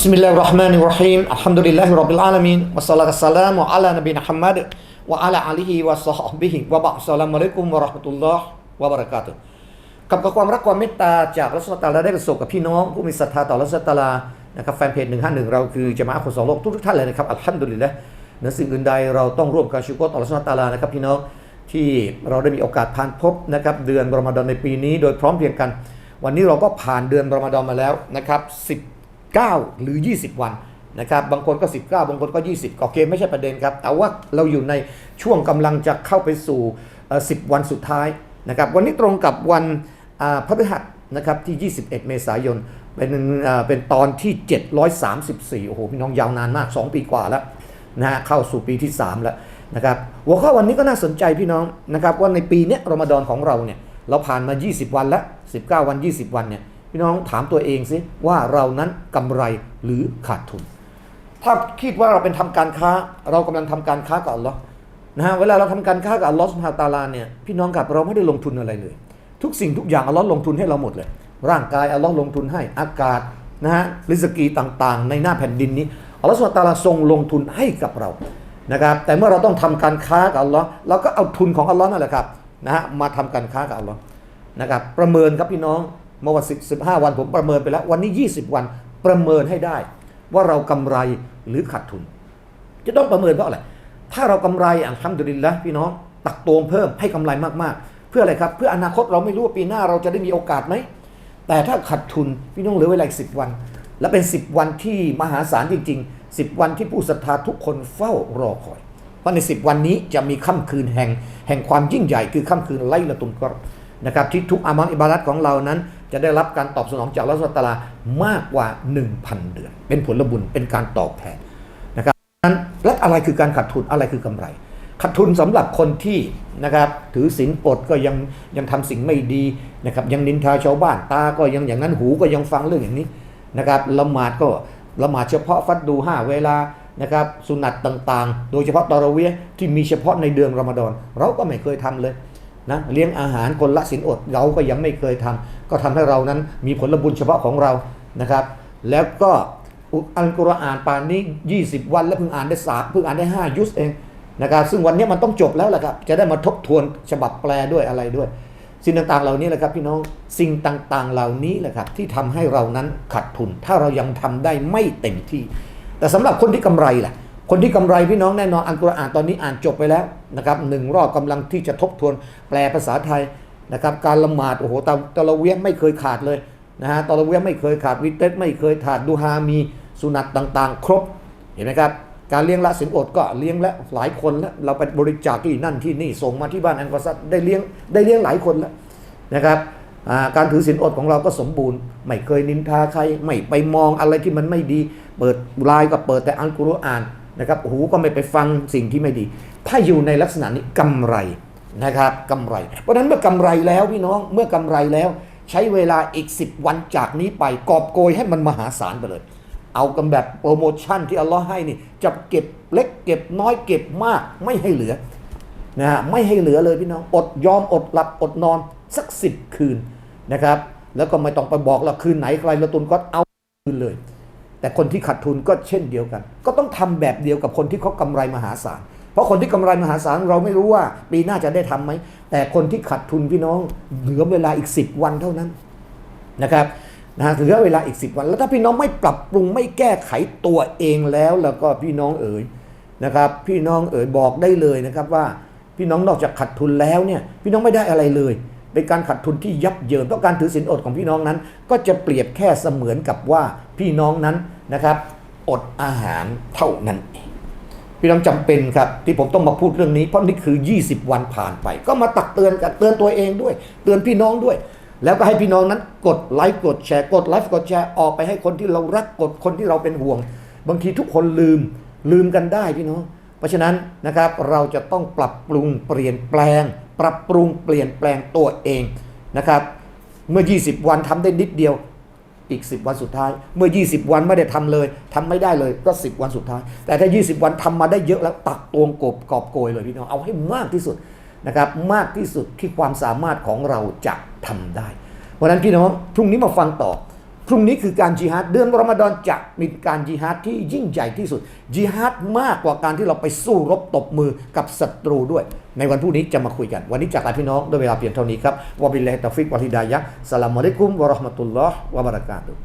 بسم الله الرحمن الرحيم الحمد لله رب العالمين والصلاة والسلام على نبينا محمد وعلى آله وصحبه وبعد السلام عليكم ورحمة الله وبركاته กับกับความรักความเมตตาจากรัสตาลาได้ประสบกับพี่น้องผู้มีศรัทธาต่อรัสตาลานะครับแฟนเพจ151 เราคือจะมาคนสองโลกทุกๆท่านเลยนะครับอัลฮัมดุลิลละเหนือสิ่งอื่นใดเราต้องร่วมการชุกรต่อรัสตาลานะครับพี่น้องที่เราได้มีโอกาสผ่านพบนะครับเดือนรอมฎอนในปีนี้ โดยพร้อมเพรียงกัน วันนี้เราก็ผ่านเดือนรอมฎอนมาแล้วนะครับ 19หรือ 20 วันนะครับบางคนก็ 19 บางคนก็ 20ก็โอเคไม่ใช่ประเด็นครับแต่ว่าเราอยู่ในช่วงกำลังจะเข้าไปสู่ 10 วันสุดท้ายนะครับวันนี้ตรงกับวันพฤหัสนะครับที่ 21 เมษายนเป็นเป็นตอนที่ 734 โอ้โหพี่น้องยาวนานมาก 2 ปีกว่าแล้วนะฮะเข้าสู่ปีที่ 3 แล้วนะครับหัวข้อวันนี้ก็น่าสนใจพี่น้องนะครับว่าในปีนี้รอมฎอนของเราเนี่ยเราผ่านมา 20 วันแล้ว 19 วัน 20 วันเนี่ย พี่น้องถามตัวเองสิว่าเรานั้นกำไรหรือขาดทุน ถ้าคิดว่าเราเป็นทำการค้า เรากำลังทำการค้ากับอัลลอฮ์นะฮะเวลาเราทำการค้ากับอัลลอฮ์สุฮาตาลาเนี่ยพี่น้องกับเราไม่ได้ลงทุนอะไรเลย ทุกสิ่งทุกอย่างอัลลอฮ์ลงทุนให้เราหมดเลย ร่างกายอัลลอฮ์ลงทุนให้อากาศนะฮะริสกีต่างๆ ในหน้าแผ่นดินนี้อัลลอฮ์สุฮาตาลาทรงลงทุนให้กับเรานะครับแต่เมื่อเราต้องทำการค้ากับอัลลอฮ์เราก็เอาทุนของอัลลอฮ์นั่นแหละครับนะฮะมาทำการค้ากับอัลลอฮ์นะครับประเมินครับพี่น้อง เมื่อวันสิบสิบห้าวันผมประเมินไปแล้ว วันนี้ 20 วันประเมินให้ได้ ว่าเรากำไรหรือขาดทุน จะต้องประเมินเพราะอะไรถ้าเรากำไรอัลฮัมดุลิลละพี่น้องตักตวงเพิ่มให้กำไรมากๆ เพื่ออะไรครับเพื่ออนาคตเราไม่รู้ว่าปีหน้าเราจะได้มีโอกาสไหมแต่ถ้าขาดทุนพี่น้องเหลือเวลาอีกสิวัน และเป็น 10 วันที่มหาศาลจริง ๆ 10 วันที่ผู้ศรัทธาทุกคนเฝ้ารอคอย เพราะใน 10 วันนี้จะมีค่ำคืนแห่ง แห่งความยิ่งใหญ่คือค่ำคืนไลละตุนกรนะครับที่ทุกอามัลอิบารัตของเรานั้น จะได้รับการตอบสนองจากอัลลอฮฺสุบฮานะฮูวะตะอามากกว่า 1,000 เดือน เป็นผลบุญเป็นการตอบแทนนะครับนั้นและอะไรคือการขาดทุนอะไรคือกำไรขาดทุนสำหรับคนที่นะครับถือศีลอดก็ยังยังทำสิ่งไม่ดีนะครับยังนินทาชาวบ้านตาก็ยังอย่างนั้นหูก็ยังฟังเรื่องอย่างนี้นะครับละหมาดก็ละหมาดเฉพาะฟัดดูห้าเวลานะครับสุนัตต่างๆ โดยเฉพาะตอรเวียที่มีเฉพาะในเดือนรอมฎอนเราก็ไม่เคยทำเลยนะเลี้ยงอาหารคนละศีลอดเราก็ยังไม่เคยทำ ก็ทำให้เรานั้นมีผลบุญเฉพาะของเรานะครับ แล้วก็อัลกุรอานป่านนี้ 20 วัน แล้วเพิ่งอ่านได้สามเพิ่งอ่านได้ 5 ยุสเองนะครับซึ่งวันนี้มันต้องจบแล้วแหละครับจะได้มาทบทวนฉบับแปลด้วยอะไรด้วย สิ่งต่างๆเหล่านี้แหละครับพี่น้องสิ่งต่างๆเหล่านี้แหละครับที่ทำให้เรานั้นขาดทุน ถ้าเรายังทำได้ไม่เต็มที่ แต่สำหรับคนที่กำไรล่ะคนที่กำไรพี่น้องแน่นอนอัลกุรอานตอนนี้อ่านจบไปแล้วนะครับหนึ่งรอบกำลังที่จะทบทวนแปลภาษาไทย นะครับการละหมาดโอ้โหตะตะละเวียไม่เคยขาดเลยนะฮะตะละเวียไม่เคยขาดวิเตสไม่เคยขาดดูฮามีสุนัตต่างๆ ครบเห็นไหมครับการเลี้ยงละสินอดก็เลี้ยงแล้วหลายคนแล้วเราไปบริจาคที่นั่นที่นี่ส่งมาที่บ้านอันกษัตริย์ได้เลี้ยงได้เลี้ยงหลายคนแล้วนะครับการถือสินอดของเราก็สมบูรณ์ ไม่เคยนินทาใคร ไม่ไปมองอะไรที่มันไม่ดี เปิดไลน์ก็เปิดแต่อัลกุรอานนะครับหูก็ไม่ไปฟังสิ่งที่ไม่ดี ถ้าอยู่ในลักษณะนี้กำไร นะครับกำไร เพราะฉะนั้นเมื่อกำไรแล้วพี่น้องเมื่อกำไรแล้ว ใช้เวลาอีก 10 วันจากนี้ไปกอบโกยให้มันมหาศาลไปเลย เอากันแบบโปรโมชั่นที่อัลลอฮ์ให้นี่จะเก็บเล็กเก็บน้อยเก็บมากไม่ให้เหลือนะฮะไม่ให้เหลือเลยพี่น้องอดยอมอดหลับอดนอนสักสิบคืนนะครับ แล้วก็ไม่ต้องไปบอกเราคืนไหนใครละตุนก็เอาคืนเลย แต่คนที่ขาดทุนก็เช่นเดียวกัน ก็ต้องทำแบบเดียวกับคนที่เขากำไรมหาศาล เพราะคนที่กำไรมหาศาลเราไม่รู้ว่า ปีหน้าจะได้ทำไหม แต่คนที่ขาดทุนพี่น้องเหลือเวลาอีก 10 วันเท่านั้นนะครับนะเหลือเวลาอีก 10 วัน แล้วถ้าพี่น้องไม่ปรับปรุงไม่แก้ไขตัวเองแล้วแล้วก็พี่น้องเอ๋ยนะครับ พี่น้องเอ๋ยบอกได้เลยนะครับว่าพี่น้องนอกจากขาดทุนแล้วเนี่ยพี่น้องไม่ได้อะไรเลยเป็นการขาดทุนที่ยับเยินเพราะการถือสินอดของพี่น้องนั้น ก็จะเปรียบแค่เสมือนกับว่าพี่น้องนั้นนะครับ อดอาหารเท่านั้นเอง พี่น้องจำเป็นครับที่ผมต้องมาพูดเรื่องนี้เพราะนี่คือ 20 วันผ่านไป ก็มาตักเตือนกันเตือนตัวเองด้วย เตือนพี่น้องด้วย แล้วก็ให้พี่น้องนั้นกดไลค์กดแชร์กดไลค์กดแชร์ออกไปให้คนที่เรารักกดคนที่เราเป็นห่วง บางทีทุกคนลืมลืมกันได้พี่น้อง เพราะฉะนั้นนะครับเราจะต้องปรับปรุงเปลี่ยนแปลง ปรับปรุงเปลี่ยนแปลงตัวเองนะครับเมื่อ 20 วันทำได้นิดเดียว อีก 10 วันสุดท้าย เมื่อ 20 วันไม่ได้ทำเลยทำไม่ได้เลยก็ 10 วันสุดท้าย แต่ถ้า 20 วันทำมาได้เยอะแล้วตักตวงกบกอบโกยเลยพี่น้องเอาให้มากที่สุดนะครับมากที่สุดที่ความสามารถของเราจะทำได้ เพราะนั้นพี่น้องพรุ่งนี้มาฟังต่อ พรุ่งนี้คือการจิฮัดเดือนรอมฎอนจะมีการจิฮัดที่ยิ่งใหญ่ที่สุดจิฮัดมากกว่าการที่เราไปสู้รบตบมือกับศัตรูด้วย ในวันพรุ่งนี้จะมาคุยกัน วันนี้จากลาพี่น้องด้วยเวลาเพียงเท่านี้ครับวะบิลลาฮิตตอฟิกวะลิดายะสลามอะลัยกุมวะราะห์มะตุลลอฮ์วะบะเราะกาตุฮ์